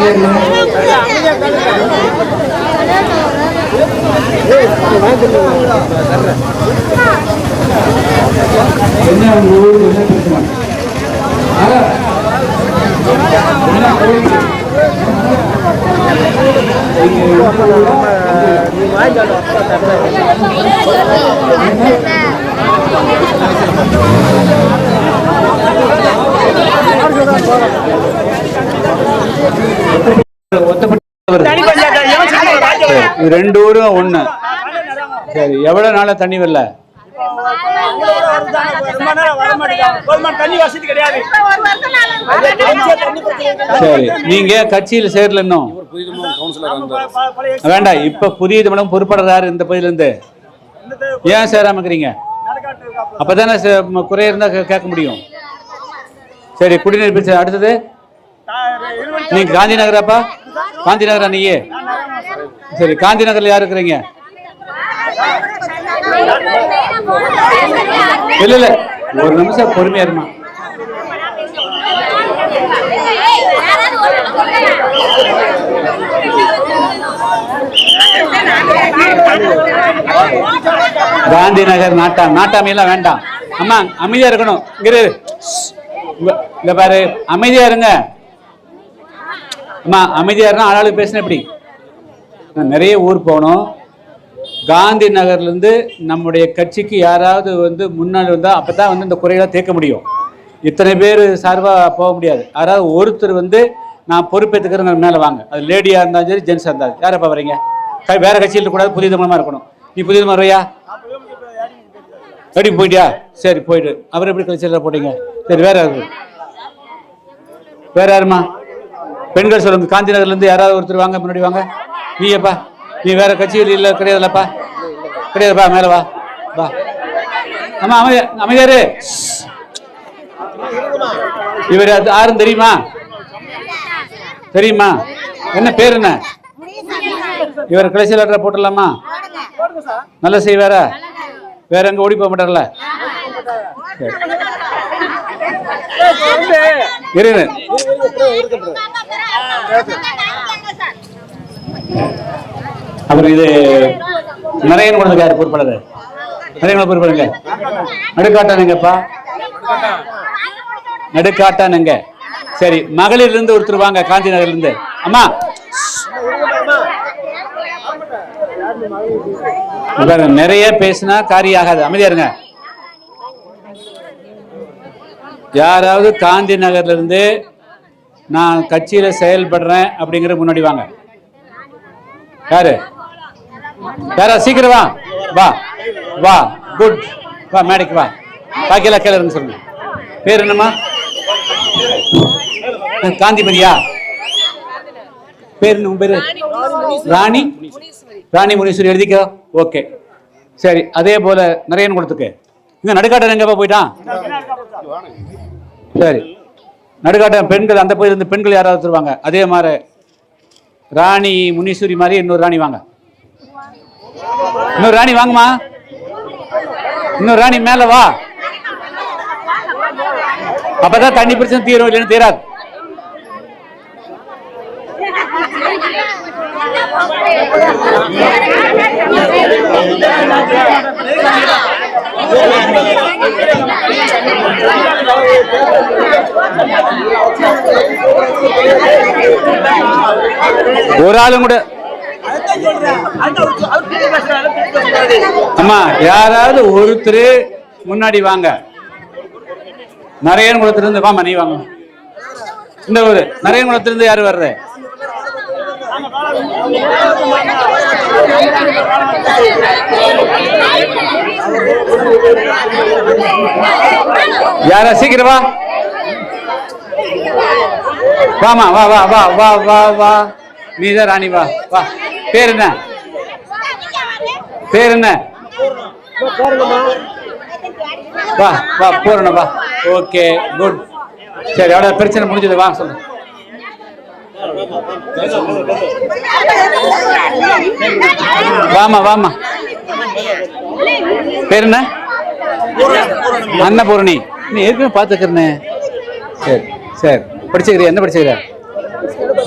என்ன என்ன பிரச்சனை நீ ரெண்டு ஊரும் ஒண்ணு. சரி எவ்வளவு நாளா தண்ணி வரல? சரி நீங்க கட்சியில சேரல இன்னும். வேண்டாம் இப்ப புதிய தமிழகம் பொறுப்பாளர் யாரு இந்த பகுதியில இருந்து. ஏன் சேராம அப்பதானே சே- குறை இருந்தா கே- கேட்க முடியும். சரி குடிநீர் பிரச்சனை. அடுத்தது? நீ காந்தி நகராப்பா காந்தி நகரா நீயே? சரி காந்தி நகர்ல யார் இருக்கிறீங்க? இல்ல இல்ல. ஒரு நிமிஷம் பொறுமையா இருமா. காந்தி நகர் நாட்டா நாட்டாமை எல்லாம் வேண்டாம். அம்மா அமைதியா இருக்கணும். இங்க இங்க- பாரு அமைதியா இருங்க. அம்மா அமைதியா இருந்தா ஆளாளு பேசின எப்படி? நான் நிறைய ஊர் போனோம். காந்தி நகர்ல இருந்து நம்முடைய கட்சிக்கு யாராவது வந்து முன்னாடி வந்தா அப்பதான் வந்து இந்த குறைகளை தீர்க்க முடியும். இத்தனை பேர் சார்பா போக முடியாது. யாராவது ஒருத்தர் வந்து நான் பொறுப்பேற்றுக்கிறேன் மேல வாங்க. அது லேடியா இருந்தாலும் சரி ஜென்ஸா இருந்தாலும் யாரப்பா வரீங்க க- வேற கட்சியில் இருக்கக்கூடாது புதிய தமிழமா இருக்கணும். நீ புதிய தமிழ் வரையா எப்படி போயிட்டியா? சரி போயிட்டு அப்புறம் எப்படி கட்சியில் போட்டீங்க? சரி வேற யாரு? வேற யாருமா பெண்கள் சொல்லுங்க காந்தி நகர்ல இருந்து யாராவது ஒருத்தர் வாங்க முன்னாடி வாங்க. நீயப்பா. நீ வேற கட்சியில் இல்ல கிடையாதுல்லப்பா. கிடையாதுப்பா மேல வா. வா. ஆமா அமைதியா அமைதியாரு இவர் அது யாருன்னு தெரியுமா? தெரியுமா? என்ன பேர் என்ன? இவர் கடைசி லெட்டரை போட்டுடலாமா? நல்லா செய்வாரா? வேற எங்க ஓடி போக மாட்டார்ல? அப்புறம் இது நரையன் குழந்தை பொறுப்பாளர். நரையன் பொறுப்பாளுங்க நடுக்காட்டானுங்கப்பா. நடுக்காட்டானுங்க. சரி மகளிர்ல இருந்து ஒருத்தர் வாங்க காந்தி நகர்லேருந்து. அம்மா. நிறைய பேசினா காரியம் ஆகாது. அமைதியா இருங்க. யாராவது காந்தி நகர்லேருந்து நான் கட்சியில் செயல்படுறேன் அப்படிங்கிற முன்னாடி வாங்க. யாரு? யாரா? சீக்கிரம் வா. வா. வா. குட் வா மேடைக்கு வா. பாக்கியெல்லாம் கேளுன்னு சொல்லுங்க. பேர் என்னம்மா? காந்திமதியா? பேர் உன் பேர் ராணி? ராணி முனீஸ்வரி எழுதிக்கோ. ஓகே. சரி அதே போல நிறைய கொடுத்துக்கு இங்க நடுக்காட்டன் எங்கப்பா போயிட்டான்? சரி. நடுக்காட்டம் பெண்கள் அந்த பகுதியில பெண்கள் யாராவது தருவாங்க அதே மாதிரி ராணி முனீஸ்வரி மாதிரி இன்னொரு ராணி வாங்க. இன்னொரு ராணி வாங்கம்மா இன்னொரு ராணி மேல வா. அப்பதான் தண்ணி பிரச்சனை தீரும் இல்லைன்னு தீராது. ஒரு ஆளும் கூட. அம்மா யாராவது ஒருத்தர் முன்னாடி வாங்க. நரையன் குளத்திலிருந்து வாமா நீ வாங்க இந்த ஊரு நரையன் குளத்திலிருந்து யாரு வர்ற யாரா? சீக்கிரம் வா. வாமா வா வா வா வா வா வா. நீ தான் ராணி வா வா. பேர் என்ன? பேர் என்ன? வா வா போறணும் வா. Okay good. சரி அவ்வளோ பிரச்சனை முடிஞ்சது. வா சொல்லுங்க. வாமா வாமா. பேர் என்ன? அன்னபூரணி. நீ ஏற்கனவே பார்த்துக்கிறனே சரி சரி. படிச்சுக்கிறியா? என்ன படிச்சுக்கிற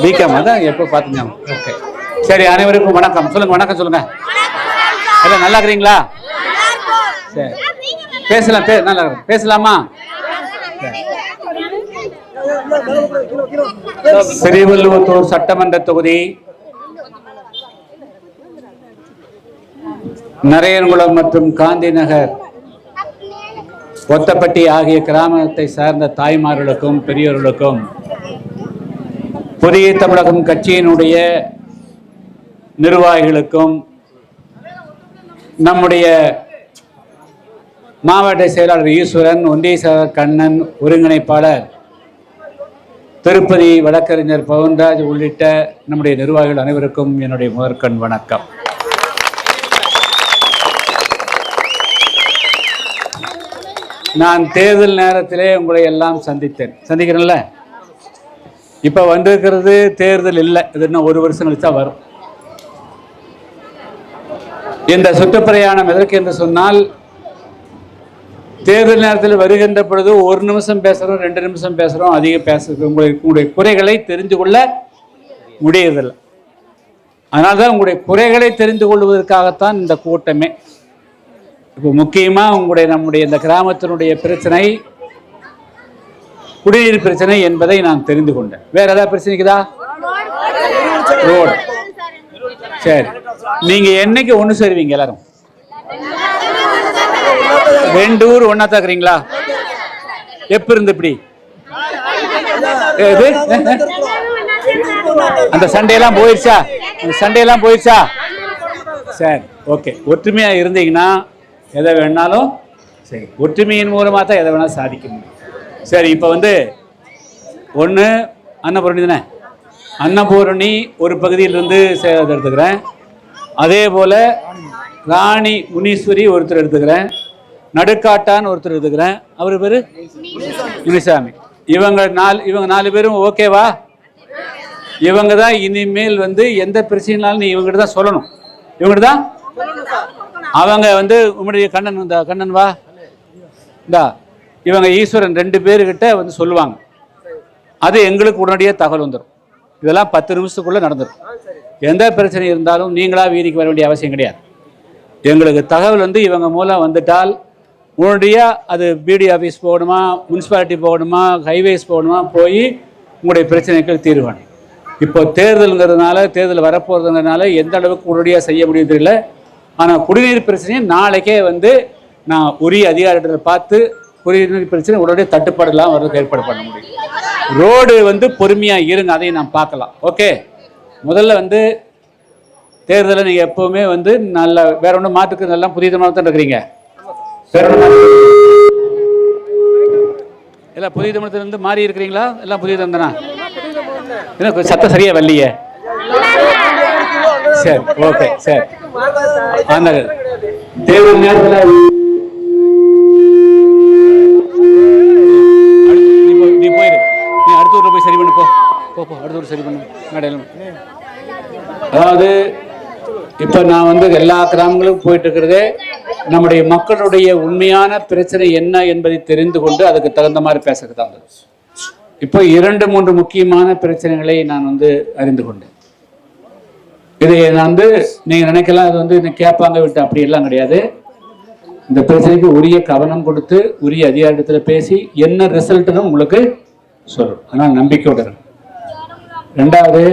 பிகாம் அதான் எப்போ பார்த்துங்க ஓகே சரி அனைவருக்கும் வணக்கம். சொல்லுங்க வணக்கம் சொல்லுங்க. எல்லாம் நல்லா இருக்கிறீங்களா? சரி. பேசலாம் பே நல்லா பேசலாமா? பேசலாமா ஸ்ரீவில்லிபுத்தூர் சட்டமன்ற தொகுதி. நரையன்குளம் மற்றும் காந்தி நகர் ஒத்தப்பட்டி ஆகிய கிராமத்தை சார்ந்த தாய்மார்களுக்கும் பெரியோர்களுக்கும் புதிய தமிழகம் கட்சியினுடைய நிர்வாகிகளுக்கும் நம்முடைய மாவட்ட செயலாளர் ஈஸ்வரன் ஒன்றிய செயலாளர் கண்ணன் ஒருங்கிணைப்பாளர் திருப்பதி வழக்கறிஞர் பவன்ராஜ் உள்ளிட்ட நம்முடைய நிர்வாகிகள் அனைவருக்கும் என்னுடைய முதற்கண் வணக்கம். நான் தேர்தல் நேரத்திலே உங்களை எல்லாம் சந்தித்தேன். சந்திக்கிறேன்ல? இப்போ வந்திருக்கிறது தேர்தல் இல்லை. இது இன்னும் ஒரு வருஷம் கழிச்சா வரும். இந்த சுற்றுப்பிரயாணம் எதற்கு என்று சொன்னால் தேர்தல் நேரத்தில் வருகின்ற பொழுது ஒரு நிமிஷம் பேசுகிறோம் ரெண்டு நிமிஷம் பேசுகிறோம் அதிகம் பேச உங்களுடைய உங்களுடைய குறைகளை தெரிந்து கொள்ள முடியதில்லை அதனால தான் உங்களுடைய குறைகளை தெரிந்து கொள்வதற்காகத்தான் இந்த கூட்டமே. இப்போ முக்கியமாக உங்களுடைய நம்முடைய இந்த கிராமத்தினுடைய பிரச்சனை குடிநீர் பிரச்சனை என்பதை நான் தெரிந்து கொண்டேன். வேற ஏதாவது பிரச்சனைக்குதா ரோடு. சரி. நீங்க என்னைக்கு ஒன்று சேருவீங்க எல்லாரும்? ரெண்டு ஊர் ஒன்னா தாக்குறீங்களா எப்ப இருந்து இப்படி? எது? அந்த சண்டையெல்லாம் போயிடுச்சா அந்த சண்டையெல்லாம் போயிடுச்சா சரி ஓகே ஒற்றுமையா இருந்தீங்கன்னா எதை வேணாலும் சரி ஒற்றுமையின் மூலமாக தான் எதை வேணாலும் சாதிக்க முடியும். சரி இப்போ வந்து ஒன்று அன்னபூரணி தானே? அன்னபூரணி ஒரு பகுதியிலிருந்து சே- எடுத்துக்கிறேன். அதே போல் ராணி முனீஸ்வரி ஒருத்தர் எடுத்துக்கிறேன். நடுக்காட்டான்னு ஒருத்தர் இருக்கிறேன். அவர் பேர்? முனிசாமி இவங்க நாலு இவங்க நாலு பேரும் ஓகேவா இவங்க தான் இனிமேல் வந்து எந்த பிரச்சனைனாலும் நீ இவங்ககிட்ட தான் சொல்லணும். இவங்ககிட்ட தான்? அவங்க வந்து உங்களுடைய கண்ணன் இந்த கண்ணன் வா. இந்தா இவங்க ஈஸ்வரன் ரெண்டு பேர்கிட்ட வந்து சொல்லுவாங்க. அது எங்களுக்கு உடனடியாக தகவல் வந்துடும் இதெல்லாம் பத்து நிமிஷத்துக்குள்ளே நடந்துடும் எந்த பிரச்சனை இருந்தாலும் நீங்களாக வீதிக்கு வர வேண்டிய அவசியம் கிடையாது. எங்களுக்கு தகவல் வந்து இவங்க மூலம் வந்துட்டால் உடனடியாக அது பிடி ஆஃபீஸ் போகணுமா முனிசிபாலிட்டி போகணுமா ஹைவேஸ் போகணுமா போய் உங்களுடைய பிரச்சனைகள் தீர்வான. இப்போ தேர்தலுங்கிறதுனால தேர்தல் வரப்போகிறதுனால எந்த அளவுக்கு உடனடியாக செய்ய முடியும் தெரியல. ஆனால் குடிநீர் பிரச்சனையை நாளைக்கே வந்து நான் உரிய அதிகாரிகளை பார்த்து குடிநீர் பிரச்சனை உடனடியாக தட்டுப்பாடுலாம் வர்றதுக்கு ஏற்பாடு பண்ண முடியும். ரோடு வந்து பொறுமையாக இருங்க அதையும் நான் பார்க்கலாம். ஓகே? முதல்ல வந்து தேர்தலை நீங்கள் எப்போவுமே வந்து நல்ல வேற ஒன்றும் மாற்றுக்கு நல்லா புதிய தான் இருக்கிறீங்க. எல்லாம் புதிய தமிழத்திலிருந்து மாறி இருக்கிறீங்களா? எல்லாம் புதிய தமிழ் தானா என்ன சத்தம் சரியா வரலையே. சரி ஓகே சரி. அந்த தேர்தல் நேரத்தில் நீ போயிரு. நீ அடுத்த ஊரில் போய் சரி பண்ணு போ. போ போ அடுத்த ஊர் சரி பண்ணு. மேடையில் அதாவது இப்போ நான் வந்து எல்லா கிராமங்களுக்கும் போயிட்டு இருக்கிறதே நம்முடைய மக்களுடைய உண்மையான பிரச்சனை என்ன என்பதை தெரிந்து கொண்டு அதுக்கு தகுந்த மாதிரி பேசுறது இப்போ இரண்டு மூன்று முக்கியமான பிரச்சனைகளை நான் வந்து அறிந்து கொண்டேன். இதை நான் வந்து நீங்கள் நினைக்கலாம் அது வந்து இன்னும் கேட்பாங்க விட்டு அப்படி எல்லாம் கிடையாது. இந்த பிரச்சனைக்கு உரிய கவனம் கொடுத்து உரிய அதிகாரத்தில் பேசி என்ன ரிசல்ட்னு உங்களுக்கு சொல்லும் அதனால் நம்பிக்கையோட ரெண்டாவது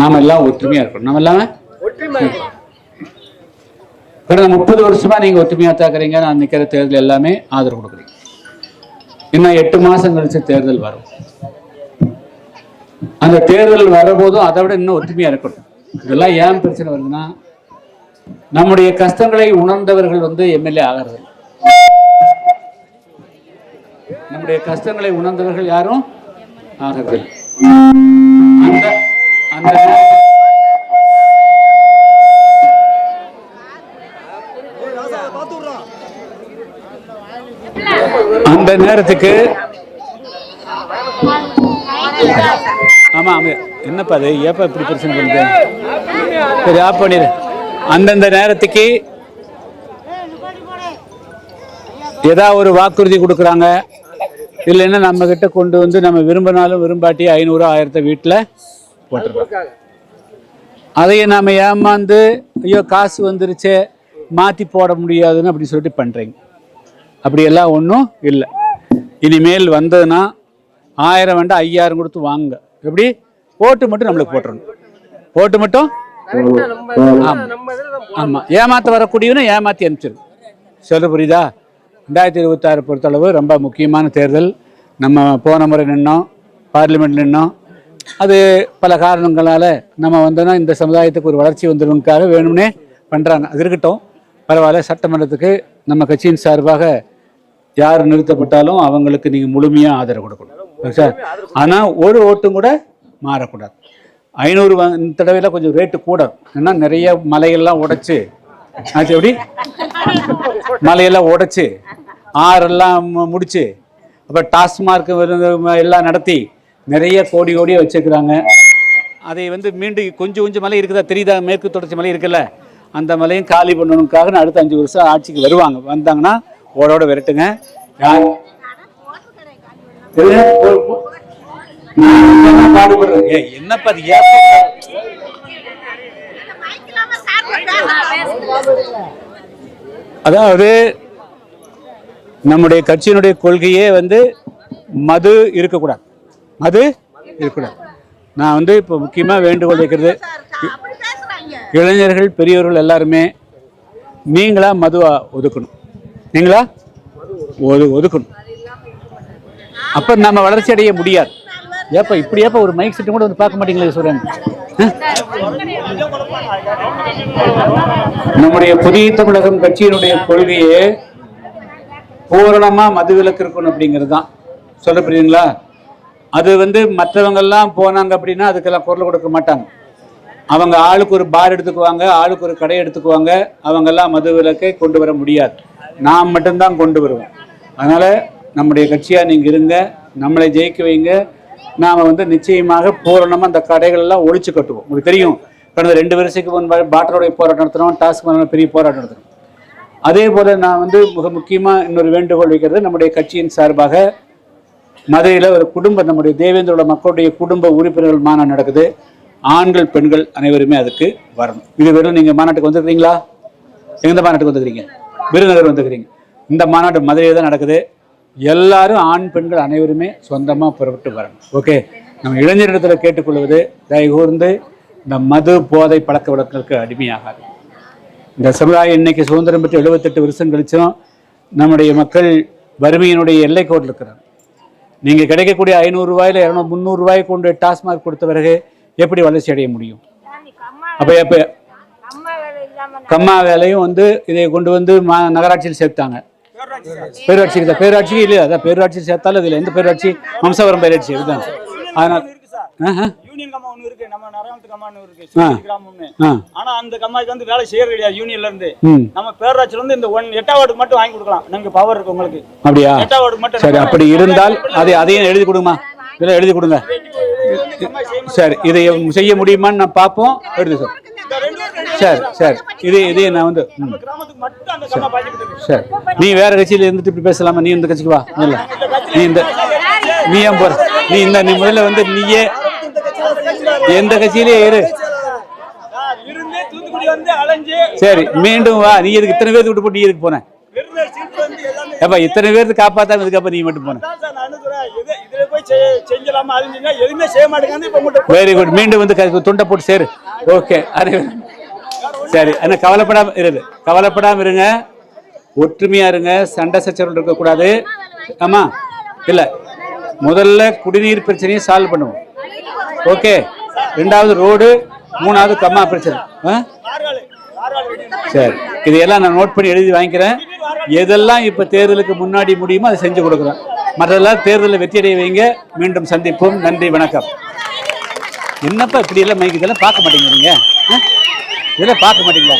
நாம எல்லாம் ஒற்றுமையா இருக்கணும். நம்ம எல்லாமே கடந்த முப்பது வருஷமா நீங்க ஒற்றுமையா தாக்குறீங்க நான் நிக்கிற தேர்தல் எல்லாமே ஆதரவு கொடுக்குறீங்க. இன்னும் எட்டு மாசம் கழிச்சு தேர்தல் வரும். அந்த தேர்தல் வரபோதும் அதை விட இன்னும் ஒற்றுமையா இருக்கணும். இதெல்லாம் ஏன் பிரச்சனை வருதுன்னா நம்முடைய கஷ்டங்களை உணர்ந்தவர்கள் வந்து எம்எல்ஏ ஆகிறது. நம்முடைய கஷ்டங்களை உணர்ந்தவர்கள் யாரும் ஆகிறது அந்த அந்த அந்த நேரத்துக்கு. ஆமாம் ஆமா. என்னப்பா அது? ஏப்பா இப்படி பிரச்சனை பண்ணுது? சரி ஆஃப் பண்ணிடு. அந்தந்த நேரத்துக்கு ஏதாவது ஒரு வாக்குறுதி கொடுக்குறாங்க. இல்லைன்னா நம்ம கிட்ட கொண்டு வந்து நம்ம விரும்பினாலும் விரும்பாட்டி ஐநூறு ஆயிரத்தை வீட்டில் போட்டுருக்கோம் அதையே நாம் ஏமாந்து ஐயோ காசு வந்துருச்சே மாற்றி போட முடியாதுன்னு அப்படி சொல்லிட்டு பண்ணுறீங்க அப்படியெல்லாம் ஒன்றும் இல்லை. இனிமேல் வந்ததுன்னா ஆயிரம் வேண்டாம் ஐயாயிரம் கொடுத்து வாங்க எப்படி? ஓட்டு மட்டும் நம்மளுக்கு போட்டுறணும். ஓட்டு மட்டும்? ஆமாம் ஆமாம் ஏமாற்ற வரக்கூடியவனை ஏமாற்றி அனுப்பிச்சிடும் சொல்ல புரியுதா? ரெண்டாயிரத்தி இருபத்தாறு பொறுத்தளவு ரொம்ப முக்கியமான தேர்தல். நம்ம போன முறை நின்னோம். பார்லிமெண்ட் நின்னோம். அது பல காரணங்களால் நம்ம வந்தோன்னா இந்த சமுதாயத்துக்கு ஒரு வளர்ச்சி வந்துடுவதுக்காக வேணும்னே பண்ணுறாங்க அது இருக்கட்டும். பரவாயில்ல சட்டமன்றத்துக்கு நம்ம கட்சியின் சார்பாக யார் நிறுத்தப்பட்டாலும் அவங்களுக்கு நீங்கள் முழுமையாக ஆதரவு கொடுக்கணும். சார் ஆனால் ஒரு ஓட்டும் கூட மாறக்கூடாது. ஐநூறு இந்த தடவையில் கொஞ்சம் ரேட்டு கூட ஏன்னா நிறைய மலையெல்லாம் உடைச்சு. ஆச்சு எப்படி? மலையெல்லாம் உடைச்சு. ஆறெல்லாம் முடிச்சு. அப்புறம் டாஸ்மார்க் எல்லாம் நடத்தி நிறைய கோடி கோடியாக வச்சுருக்கிறாங்க. அதை வந்து மீண்டும் கொஞ்சம் கொஞ்சம் மலை இருக்குதா தெரியுதா? மேற்கு தொடர்ச்சி மலை இருக்குல்ல? அந்த மலையும் காலி பண்ணணுக்காக நான் அடுத்த அஞ்சு வருஷம் ஆட்சிக்கு வருவாங்க. வந்தாங்கன்னா ஓடோட விரட்டுங்க. என்னப்பா அது? அதாவது நம்முடைய கட்சியினுடைய கொள்கையே வந்து மது இருக்கக்கூடாது. மது இருக்கக்கூடாது. நான் வந்து இப்போ முக்கியமாக வேண்டுகோள் வைக்கிறது இளைஞர்கள் பெரியவர்கள் எல்லாருமே நீங்களா மதுவா ஒதுக்கணும். நீங்களா? ஒது ஒதுக்கணும். அப்போ நம்ம வளர்ச்சி அடைய முடியாது. ஏப்பா இப்படி ஏப்பா ஒரு மைக் செட்டு கூட வந்து பார்க்க மாட்டீங்களே சொல்கிறேன் நம்முடைய புதிய தமிழகம் கட்சியினுடைய கொள்கையே பூரணமாக மது விலக்கு இருக்கணும் அப்படிங்கிறது தான். சொல்ல புரியுதுங்களா? அது வந்து மற்றவங்கெல்லாம் போனாங்க அப்படின்னா அதுக்கெல்லாம் குரல் கொடுக்க மாட்டாங்க. அவங்க ஆளுக்கு ஒரு பார் எடுத்துக்குவாங்க ஆளுக்கு ஒரு கடை எடுத்துக்குவாங்க அவங்க எல்லாம் மது விலக்கை கொண்டு வர முடியாது. நாம் மட்டும்தான் கொண்டு வருவேன் அதனால் நம்முடைய கட்சியாக நீங்கள் இருங்க நம்மளை ஜெயிக்க வைங்க. நாம் வந்து நிச்சயமாக பூரணமாக அந்த கடைகளெல்லாம் ஒழிச்சு கட்டுவோம். உங்களுக்கு தெரியும் கடந்த ரெண்டு வருஷத்துக்கு முன்பு பாட்டருடைய போராட்டம் நடத்தினோம் டாஸ்க் பெரிய போராட்டம் நடத்தினோம். அதே போல் நான் வந்து மிக முக்கியமாக இன்னொரு வேண்டுகோள் வைக்கிறது நம்முடைய கட்சியின் சார்பாக மதுரையில் ஒரு குடும்ப நம்முடைய தேவேந்திரோட மக்களுடைய குடும்ப உறுப்பினர்கள் மாநாடு நடக்குது. ஆண்கள் பெண்கள் அனைவருமே அதுக்கு வரணும். இது வெறும் நீங்கள் மாநாட்டுக்கு வந்துருக்கீங்களா எந்த மாநாட்டுக்கு வந்துருக்கிறீங்க? விருதுநகர் வந்துக்கிறீங்க. இந்த மாநாடு மதுரையில் தான் நடக்குது. எல்லாரும் ஆண் பெண்கள் அனைவருமே சொந்தமாக புறப்பட்டு வரணும். ஓகே நம்ம இளைஞரிடத்தில் கேட்டுக்கொள்வது தயகூர்ந்து இந்த மது போதை பழக்க வழக்கங்களுக்கு அடிமையாகாது. இந்த சமுதாயம் இன்னைக்கு சுதந்திரம் பெற்று எழுபத்தெட்டு வருஷம் கழிச்சும் நம்முடைய மக்கள் வறுமையினுடைய எல்லை கோட்டில் இருக்கிறாங்க. நீங்கள் கிடைக்கக்கூடிய ஐநூறு ரூபாயில இரநூறு முந்நூறு ரூபாய் கொண்டு டாஸ்மாக் கொடுத்த பிறகு எப்படி வளர்ச்சி அடைய முடியும்? அப்போ எப்போ கம்மா வேலையும் வந்து இதை கொண்டு வந்து மா நகராட்சியில் சேர்த்தாங்க பேரூராட்சிக்கு தான் பேரூராட்சிக்கு இல்லையா? அதான் பேரூராட்சியில் சேர்த்தாலும் இதில் எந்த பேரூராட்சி? வம்சாவரம் பேரூராட்சி இதுதான் அதனால் இருக்கு சார் ஆஹா, யூனியன் கம்மா ஒன்று இருக்கு. நம்ம நரகத்து கம்மான்னு இருக்கு. சிவகங்கை கிராமம்னு ஆ. ஆனா அந்த கம்மாய்க்கு வந்து வேலை செய்யறது கிடையாது யூனியன்ல இருந்து. நம்ம பேரூராட்சியில இருந்து இந்த ஒன் எட்டாம் வார்டுக்கு மட்டும் வாங்கி கொடுக்கலாம். நமக்கு பவர் இருக்கு உங்களுக்கு. அப்படியா? எட்டாம் வார்டுக்கு மட்டும் சரி அப்படி இருந்தால் அதை அதையும் எழுதி கொடுங்கம்மா. இதில் எழுதி கொடுங்க. சரி இதை செய்ய முடியுமான்னு நான் பார்ப்போம். எழுதி சார் சரி சரி. இது இதே நான் வந்து சரி. நீ வேற கட்சியில இருந்துட்டு இப்படி பேசலாமா? நீ இந்த கட்சிக்கு வா. இல்ல. நீ இந்த நீ ஏன் போற? நீ இந்த நீ முதல்ல வந்து நீயே எந்த கட்சியிலே இரு சார், மீண்டும் வா. நீ எதுக்கு இத்தனை பேருக்கு விட்டு போட்டு நீ எதுக்கு போன? ஏப்பா இத்தனை பேருக்கு காப்பாத்தாம இதுக்கப்புறம் நீ மட்டும் போன? வெரி குட் மீண்டும் வந்து துண்டை போட்டு சேரு. ஓகே அது சரி ஆனால் கவலைப்படாம இரு கவலைப்படாம இருங்க. ஒற்றுமையா இருங்க. சண்டை சச்சரவு இருக்கக்கூடாது. ஆமா? இல்ல. முதல்ல குடிநீர் பிரச்சனையை சால்வ் பண்ணுவோம். ஓகே. ரெண்டாவது ரோடு மூணாவது கம்மா பிரச்சனை. ஆ? சரி. இதையெல்லாம் நான் நோட் பண்ணி எழுதி வாங்கிக்கிறேன். எதெல்லாம் இப்போ தேர்தலுக்கு முன்னாடி முடியுமோ அதை செஞ்சு கொடுக்குறேன் மற்றதெல்லாம் தேர்தலில் வெற்றியடைய வைங்க. மீண்டும் சந்திப்போம். நன்றி வணக்கம். என்னப்பா இப்படி எல்லாம் மைக்கு இதெல்லாம் பார்க்க மாட்டேங்கிறீங்க? ஆ? இதெல்லாம் பார்க்க மாட்டீங்களா?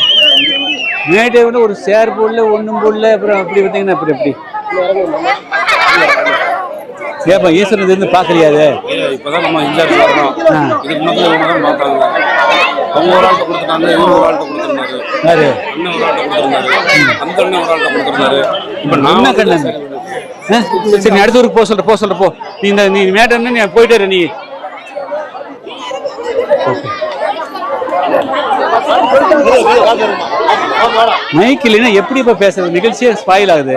மேட்டை விட ஒரு சேர் போடல ஒன்றும் போடல அப்புறம் அப்படி பார்த்தீங்கன்னா அப்புறம் எப்படி? ஏப்பா ஈஸ்வரன் இருந்து பார்க்கலையா அது? இல்ல, இப்பதான் நம்ம இன்சார்ஜ் வரோம் இதுக்கு முன்னாடி இவங்க தான் பார்த்தாங்க. அவங்க ஒரு ஆள்கிட்ட கொடுத்துட்டாங்க இவங்க ஒரு ஆள்கிட்ட கொடுத்துருந்தாரு. யாரு? அண்ணன் ஒரு ஆள்கிட்ட கொடுத்துருந்தாரு. அந்த அண்ணன் ஒரு ஆள்கிட்ட கொடுத்துருந்தாரு. இப்ப நான் என்ன வந்து கண்ணன்? சரி நீ அடுத்த ஊருக்கு போக சொல்ற போக சொல்ற போ. நீ இந்த நீ மேட்டன்னு நீ போயிட்டே நீ. மைக் இல்லைன்னா எப்படி இப்ப பேசுறது? நிகழ்ச்சியே ஸ்பாயில் ஆகுது.